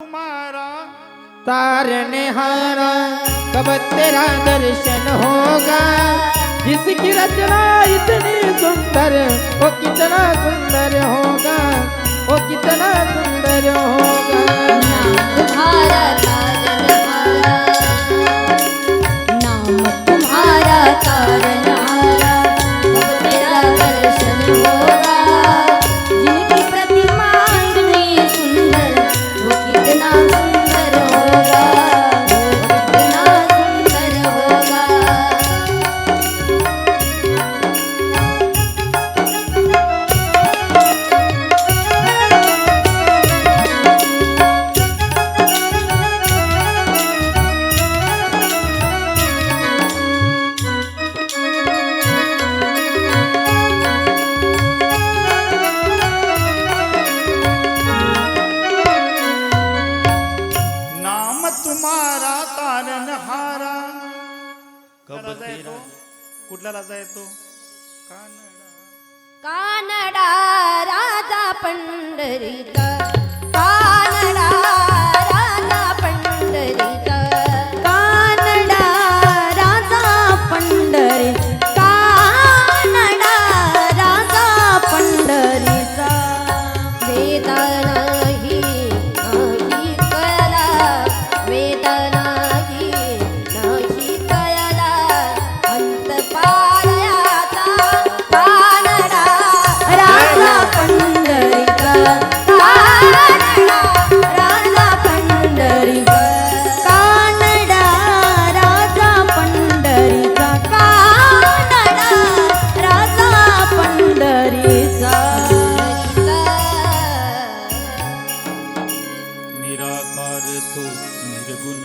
तुम्हारा। तारने हारा कब तेरा दर्शन होगा। जिसकी रचना इतनी सुंदर वो कितना सुंदर होगा वो कितना सुंदर होगा। तुम्हारा तारनहारा कब राजा तेरा? येतो कुठला राजा येतो? कानडा। कानडा राजा पंढरीचा। निर्गुण